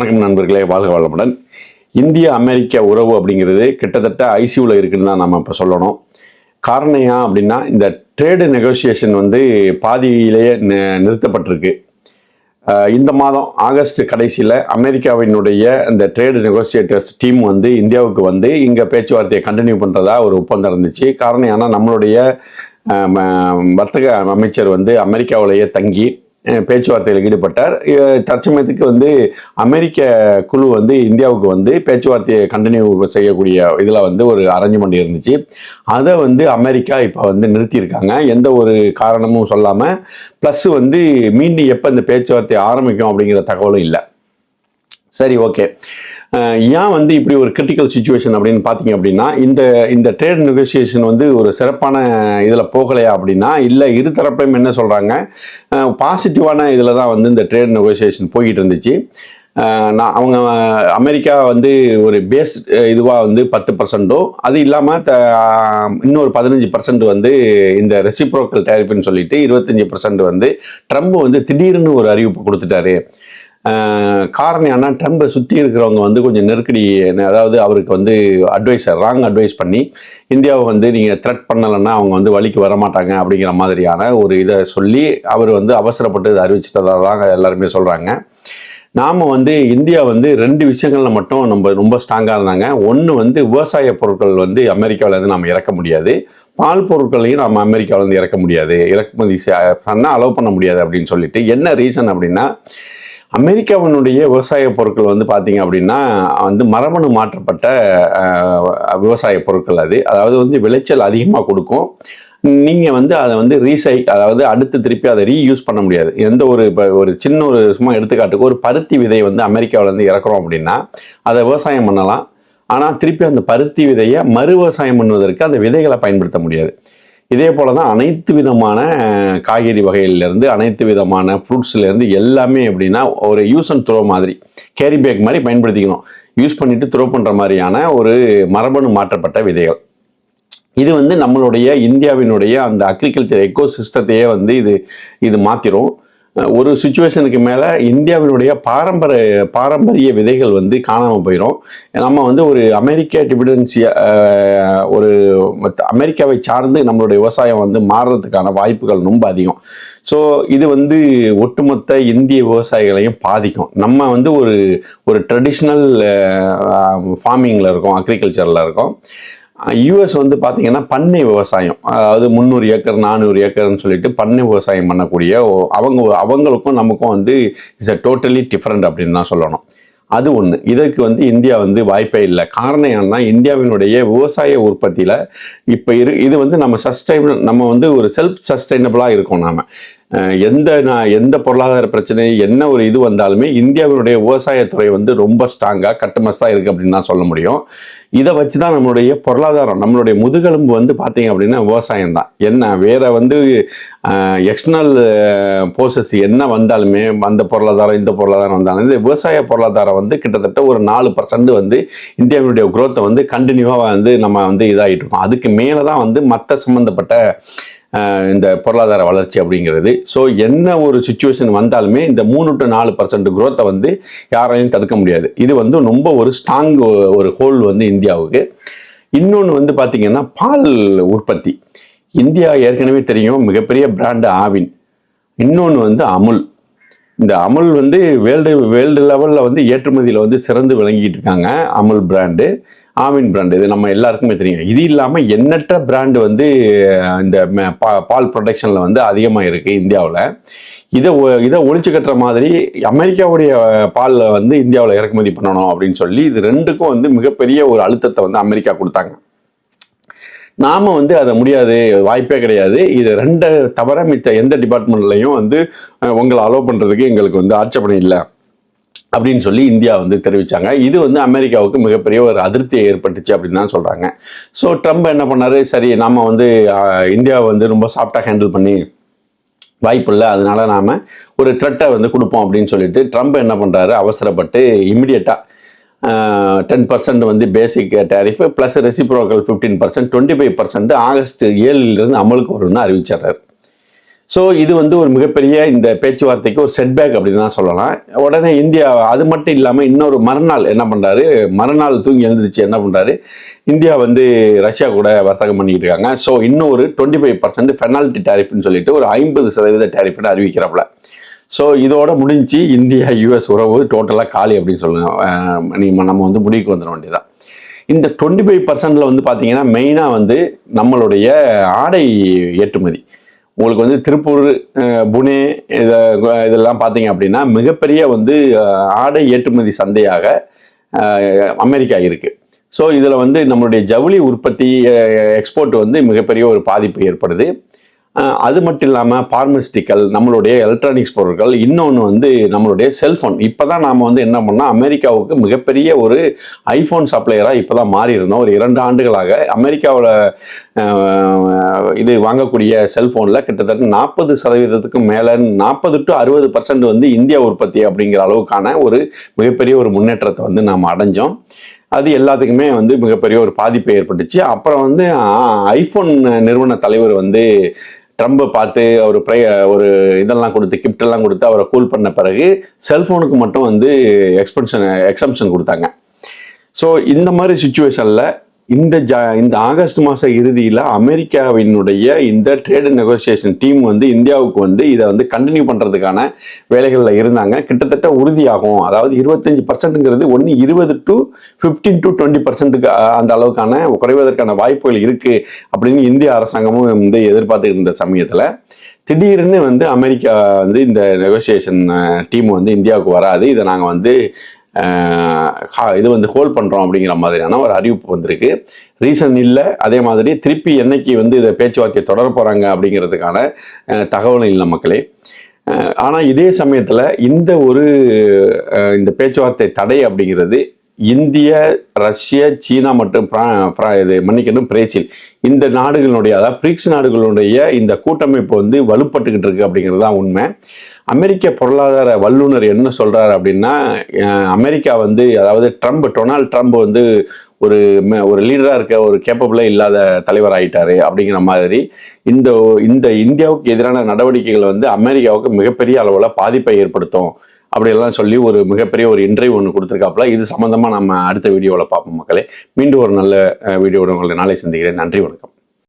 வணக்கம் நண்பர்களே வாழ்க வளமுடன். இந்திய அமெரிக்க உறவு அப்படிங்கிறது கிட்டத்தட்ட ஐசியூவில் இருக்குன்னு தான் நம்ம இப்போ சொல்லணும். காரணம் ஏன் அப்படின்னா இந்த ட்ரேடு நெகோசியேஷன் வந்து பாதியிலேயே நி- நிறுத்தப்பட்டிருக்கு. இந்த மாதம் ஆகஸ்ட் கடைசியில் அமெரிக்காவினுடைய இந்த ட்ரேடு நெகோசியேட்டர்ஸ் டீம் வந்து இந்தியாவுக்கு வந்து இங்கே பேச்சுவார்த்தையை கண்டினியூ பண்ணுறதா ஒரு ஒப்பந்தம் இருந்துச்சு. காரணம் ஏன்னா நம்மளுடைய வர்த்தக அமைச்சர் வந்து அமெரிக்காவிலேயே தங்கி பேச்சுவார்த்தையில் ஈடுபட்டார். தற்சமயத்துக்கு வந்து அமெரிக்க குழு வந்து இந்தியாவுக்கு வந்து பேச்சுவார்த்தையை கண்டினியூ செய்யக்கூடிய இதில் வந்து ஒரு அரேஞ்ச்மெண்ட் இருந்துச்சு. அதை வந்து அமெரிக்கா இப்போ வந்து நிறுத்தியிருக்காங்க. எந்த ஒரு காரணமும் சொல்லாமல் ப்ளஸ் வந்து மீண்டும் எப்போ இந்த பேச்சுவார்த்தை ஆரம்பிக்கும் அப்படிங்கிற தகவலும் இல்லை. சரி ஓகே ஏன் வந்து இப்படி ஒரு கிரிட்டிக்கல் சுச்சுவேஷன் அப்படின்னு பார்த்தீங்க அப்படின்னா இந்த இந்த ட்ரேட் நெகோசியேஷன் வந்து ஒரு சிறப்பான இதில் போகலையா அப்படின்னா இல்லை இரு தரப்பையும் என்ன சொல்கிறாங்க பாசிட்டிவான இதில் தான் வந்து இந்த ட்ரேட் நெகோசியேஷன் போய்கிட்டு இருந்துச்சு. நான் அவங்க அமெரிக்கா வந்து ஒரு பேஸ் இதுவாக வந்து பத்து பர்சன்ட்டும் அது இல்லாமல் த இன்னொரு பதினஞ்சு பர்சன்ட் வந்து இந்த ரெசிப்ரோக்கல் டேரிஃப்னு சொல்லிட்டு இருபத்தஞ்சி பர்சன்ட் வந்து ட்ரம்ப் வந்து திடீர்னு ஒரு அறிவிப்பு கொடுத்துட்டாரு. காரணம் என்ன ட்ரம்பை சுற்றி இருக்கிறவங்க வந்து கொஞ்சம் நெருக்கடி அதாவது அவருக்கு வந்து அட்வைஸர் ராங் அட்வைஸ் பண்ணி இந்தியாவை வந்து நீங்கள் த்ரெட் பண்ணலைன்னா அவங்க வந்து வழிக்கு வர மாட்டாங்க அப்படிங்கிற மாதிரியான ஒரு இதை சொல்லி அவர் வந்து அவசரப்பட்டு இதை அறிவிச்சிட்டதாக தான் எல்லாருமே சொல்கிறாங்க நாம் வந்து இந்தியா வந்து ரெண்டு விஷயங்களில் மட்டும் நம்ம ரொம்ப ஸ்ட்ராங்காக இருந்தாங்க. ஒன்று வந்து விவசாய பொருட்கள் வந்து அமெரிக்காவிலேருந்து நம்ம இறக்க முடியாது. பால் பொருட்களையும் நம்ம அமெரிக்காவிலேருந்து இறக்க முடியாது. இறக்குமதி பண்ணால் அலோவ் பண்ண முடியாது அப்படின்னு சொல்லிட்டு என்ன ரீசன் அப்படின்னா அமெரிக்காவினுடைய விவசாய பொருட்கள் வந்து பார்த்தீங்க அப்படின்னா வந்து மரபணு மாற்றப்பட்ட விவசாய பொருட்கள் அது. அதாவது வந்து விளைச்சல் அதிகமாக கொடுக்கும். நீங்கள் வந்து அதை வந்து ரீசை அதாவது அடுத்து திருப்பி அதை ரீயூஸ் பண்ண முடியாது. எந்த ஒரு இப்போ ஒரு சின்ன ஒரு சும்மா எடுத்துக்காட்டுக்கு ஒரு பருத்தி விதை வந்து அமெரிக்காவிலேருந்து இறக்குறோம் அப்படின்னா அதை விவசாயம் பண்ணலாம். ஆனால் திருப்பி அந்த பருத்தி விதையை மறு விவசாயம் பண்ணுவதற்கு அந்த விதைகளை பயன்படுத்த முடியாது. இதே போல தான் அனைத்து விதமான காய்கறி வகையிலேருந்து அனைத்து விதமான ஃப்ரூட்ஸ்லேருந்து எல்லாமே எப்படின்னா ஒரு யூஸ் அண்ட் த்ரோ மாதிரி கேரி பேக் மாதிரி பயன்படுத்திக்கணும். யூஸ் பண்ணிட்டு த்ரோ பண்ணுற மாதிரியான ஒரு மரபணு மாற்றப்பட்ட விதைகள். இது வந்து நம்மளுடைய இந்தியாவினுடைய அந்த அக்ரிகல்ச்சர் எக்கோ சிஸ்டத்தையே வந்து இது இது மாற்றிடும் ஒரு சுச்சுவேஷனுக்கு மேலே இந்தியாவினுடைய பாரம்பரிய பாரம்பரிய விதைகள் வந்து காணாமல் போயிடும் நம்ம வந்து ஒரு அமெரிக்க டிபிடன்சிய ஒரு மத்த- அமெரிக்காவை சார்ந்து நம்மளுடைய விவசாயம் வந்து மாறுறதுக்கான வாய்ப்புகள் ரொம்ப அதிகம். ஸோ இது வந்து ஒட்டுமொத்த இந்திய விவசாயிகளையும் பாதிக்கும். நம்ம வந்து ஒரு ஒரு ட்ரெடிஷ்னல் ஃபார்மிங்கில் இருக்கோம் அக்ரிகல்ச்சரில் இருக்கோம். யூஎஸ் வந்து பார்த்தீங்கன்னா பண்ணை விவசாயம். அதாவது முந்நூறு ஏக்கர் நானூறு ஏக்கர்னு சொல்லிட்டு பண்ணை விவசாயம் பண்ணக்கூடிய ஓ- அவங்க அவங்களுக்கும் நமக்கும் வந்து இட்ஸ் அ டோட்டலி டிஃப்ரெண்ட் அப்படின்னு தான் சொல்லணும். அது ஒன்று இதற்கு வந்து இந்தியா வந்து வாய்ப்பே இல்லை. காரணம் என்னன்னா இந்தியாவினுடைய விவசாய உற்பத்தியில் இப்போ இரு இது வந்து நம்ம சஸ்டைன் நம்ம வந்து ஒரு செல்ஃப் சஸ்டைனபிளாக இருக்கோம் நாம். எந்த நான் எந்த பொருளாதார பிரச்சனை என்ன ஒரு இது வந்தாலுமே இந்தியாவினுடைய விவசாயத்துறை வந்து ரொம்ப ஸ்ட்ராங்காக கட்டுமஸ்தாக இருக்குது அப்படின்னு தான் சொல்ல முடியும். இதை வச்சு தான் நம்மளுடைய பொருளாதாரம் நம்மளுடைய முதுகெலும்பு வந்து பார்த்தீங்க அப்படின்னா விவசாயம் தான் என்ன வேற வந்து எக்ஸ்டர்னல் போர்சஸ் என்ன வந்தாலுமே அந்த பொருளாதாரம் இந்த பொருளாதாரம் வந்தாலும் இந்த விவசாய பொருளாதாரம் வந்து கிட்டத்தட்ட ஒரு நாலு பர்சன்ட் வந்து இந்தியாவினுடைய குரோத்தை வந்து கண்டினியூவாக வந்து நம்ம வந்து இதாகிட்டு இருக்கோம். அதுக்கு மேலே தான் வந்து மற்ற சம்மந்தப்பட்ட இந்த பொருளாதார வளர்ச்சி அப்படிங்கிறது. ஸோ என்ன ஒரு சுச்சுவேஷன் வந்தாலுமே இந்த மூணு டு நாலு பர்சன்ட் குரோத்தை வந்து யாராலையும் தடுக்க முடியாது. இது வந்து ரொம்ப ஒரு ஸ்ட்ராங் ஒரு ஹோல் வந்து இந்தியாவுக்கு. இன்னொன்று வந்து பார்த்திங்கன்னா பால் உற்பத்தி. இந்தியா ஏற்கனவே தெரியும் மிகப்பெரிய பிராண்டு ஆவின். இன்னொன்று வந்து அமுல். இந்த அமுல் வந்து வேர்ல்டு வேர்ல்டு லெவலில் வந்து ஏற்றுமதியில் வந்து சிறந்து விளங்கிட்டு இருக்காங்க அமுல் பிராண்டு ஆமின் பிராண்ட் இது நம்ம எல்லாருக்குமே தெரியும். இது இல்லாமல் எண்ணற்ற பிராண்டு வந்து இந்த பால் ப்ரொடக்ஷனில் வந்து அதிகமாக இருக்குது இந்தியாவில். இதை ஒ- இதை ஒழிச்சு கட்டுற மாதிரி அமெரிக்காவுடைய பாலில் வந்து இந்தியாவில் இறக்குமதி பண்ணணும் அப்படின்னு சொல்லி இது ரெண்டுக்கும் வந்து மிகப்பெரிய ஒரு அழுத்தத்தை வந்து அமெரிக்கா கொடுத்தாங்க. நாம் வந்து அதை முடியாது வாய்ப்பே கிடையாது. இது ரெண்டை தவிர மித்த எந்த டிபார்ட்மெண்ட்லையும் வந்து உங்களை அலோவ் பண்ணுறதுக்கு எங்களுக்கு வந்து ஆட்சேபணம் இல்லை. அப்படின்னு சொல்லி இந்தியா வந்து தெரிவித்தாங்க இது வந்து அமெரிக்காவுக்கு மிகப்பெரிய ஒரு அதிருப்தியை ஏற்பட்டுச்சு அப்படின்னு தான் சொல்கிறாங்க ஸோ ட்ரம்ப் என்ன பண்ணாரு? சரி நாம் வந்து இந்தியாவை வந்து ரொம்ப சாஃப்டாக ஹேண்டில் பண்ணி வாய்ப்பு இல்லை. அதனால நாம் ஒரு த்ரெட்டை வந்து கொடுப்போம் அப்படின்னு சொல்லிட்டு ட்ரம்ப் என்ன பண்ணுறாரு அவசரப்பட்டு இமிடியட்டாக டென் பர்சன்ட் வந்து basic tariff plus reciprocal fifteen percent twenty five percent August ஏழுலேருந்து அமலுக்கு வரும்னு அறிவிச்சிடுறாரு. ஸோ இது வந்து ஒரு மிகப்பெரிய இந்த பேச்சுவார்த்தைக்கு ஒரு செட்பேக் அப்படின்னு தான் சொல்லலாம். உடனே இந்தியா அது மட்டும் இல்லாமல் இன்னொரு மறுநாள் என்ன பண்ணுறாரு மறுநாள் தூங்கி எழுந்துருச்சு என்ன பண்ணுறாரு இந்தியா வந்து ரஷ்யா கூட வர்த்தகம் பண்ணிக்கிட்டு இருக்காங்க. ஸோ இன்னொரு டுவெண்ட்டி ஃபைவ் பர்சன்ட் பெனால்ட்டி டேரிஃப்னு சொல்லிட்டு ஒரு ஐம்பது சதவீத டேரிஃப்னு அறிவிக்கிறப்பல. ஸோ இதோட முடிஞ்சு இந்தியா யூஎஸ் உறவு டோட்டலாக காலி அப்படின்னு சொல்லுங்கள் நம்ம வந்து முடிவுக்கு வந்துட வேண்டியதான் இந்த டுவெண்ட்டி ஃபைவ் பர்சன்டில் வந்து பார்த்தீங்கன்னா மெயினாக வந்து நம்மளுடைய ஆடை ஏற்றுமதி. உங்களுக்கு வந்து திருப்பூர் புனே இதை இதெல்லாம் பார்த்தீங்க அப்படின்னா மிகப்பெரிய வந்து ஆடை ஏற்றுமதி சந்தையாக அமெரிக்கா இருக்குது ஸோ இதில் வந்து நம்மளுடைய ஜவுளி உற்பத்தி எக்ஸ்போர்ட் வந்து மிகப்பெரிய ஒரு பாதிப்பு ஏற்படுது. அது மட்டும் இல்லாமல் பார்மஸ்டிக்கல் நம்மளுடைய எலக்ட்ரானிக்ஸ் பொருட்கள் இன்னொன்று வந்து நம்மளுடைய செல்ஃபோன் இப்போ தான் நாம் வந்து என்ன பண்ணோம் அமெரிக்காவுக்கு மிகப்பெரிய ஒரு ஐஃபோன் சப்ளையராக இப்போ தான் மாறி இருந்தோம் ஒரு இரண்டு ஆண்டுகளாக அமெரிக்காவில் இது வாங்கக்கூடிய செல்ஃபோனில் கிட்டத்தட்ட நாற்பது சதவீதத்துக்கு மேலே நாற்பது டு அறுபது பர்சன்ட் வந்து இந்தியா உற்பத்தி அப்படிங்கிற அளவுக்கான ஒரு மிகப்பெரிய ஒரு முன்னேற்றத்தை வந்து நாம் அடைஞ்சோம். அது எல்லாத்துக்குமே வந்து மிகப்பெரிய ஒரு பாதிப்பு ஏற்பட்டுச்சு. அப்புறம் வந்து ஐஃபோன் நிறுவன தலைவர் வந்து ட்ரம்பை பார்த்து அவர் ப்ரை ஒரு இதெல்லாம் கொடுத்து கிஃப்டெல்லாம் கொடுத்து அவரை கூல் பண்ண பிறகு செல்ஃபோனுக்கு மட்டும் வந்து எக்ஸ்பென்ஷன் எக்ஸம்ஷன் கொடுத்தாங்க. ஸோ இந்த மாதிரி சுச்சுவேஷனில் இந்த ஜ இந்த ஆகஸ்ட் மாத இறுதியில் அமெரிக்காவினுடைய இந்த ட்ரேட் நெகோசியேஷன் டீம் வந்து இந்தியாவுக்கு வந்து இதை வந்து கண்டினியூ பண்ணுறதுக்கான வேலைகளில் இருந்தாங்க. கிட்டத்தட்ட உறுதியாகும். அதாவது இருபத்தஞ்சி பர்சன்ட்டுங்கிறது ஒன்று இருபது டு ஃபிஃப்டீன் டு டுவெண்ட்டி பர்சன்ட்டுக்கு அந்த அளவுக்கான குறைவதற்கான வாய்ப்புகள் இருக்குது அப்படின்னு இந்திய அரசாங்கமும் வந்து எதிர்பார்த்துட்டு இருந்த சமயத்தில் திடீர்னு வந்து அமெரிக்கா வந்து இந்த நெகோசியேஷன் டீம் வந்து இந்தியாவுக்கு வராது. இதை நாங்கள் வந்து இது வந்து ஹோல்ட் பண்ணுறோம் அப்படிங்கிற மாதிரியான ஒரு அறிவிப்பு வந்திருக்கு. ரீசன் இல்லை அதே மாதிரி திருப்பி என்னைக்கு வந்து இதை பேச்சுவார்த்தை தொடர போகிறாங்க அப்படிங்கிறதுக்கான அஹ், தகவலும் இல்லை மக்களே. ஆனால் இதே சமயத்தில் இந்த ஒரு இந்த பேச்சுவார்த்தை தடை அப்படிங்கிறது இந்திய ரஷ்ய சீனா மற்றும் இது மன்னிக்கணும் பிரேசில். இந்த நாடுகளுடைய அதாவது பிரிக்ஸ் நாடுகளுடைய இந்த கூட்டமைப்பு வந்து வலுப்பட்டுக்கிட்டு இருக்கு அப்படிங்கிறது தான் உண்மை. அமெரிக்க பொருளாதார வல்லுனர் என்ன சொல்கிறார் அப்படின்னா அமெரிக்கா வந்து அதாவது ட்ரம்ப் டொனால்ட் ட்ரம்ப் வந்து ஒரு ம- ஒரு லீடராக இருக்க ஒரு கேப்பபிளே இல்லாத தலைவர் ஆயிட்டாரு அப்படிங்கிற மாதிரி. இந்த இந்த இந்தியாவுக்கு எதிரான நடவடிக்கைகள் வந்து அமெரிக்காவுக்கு மிகப்பெரிய அளவில் பாதிப்பை ஏற்படுத்தும். அப்படியெல்லாம் சொல்லி ஒரு மிகப்பெரிய ஒரு இன்டர்வியூ ஒன்று கொடுத்துருக்காப்புல. இது சம்மந்தமாக நம்ம அடுத்த வீடியோவில் பார்ப்போம் மக்களே. மீண்டும் ஒரு நல்ல வீடியோட உங்களை நாளை சந்திக்கிறேன். நன்றி வணக்கம்.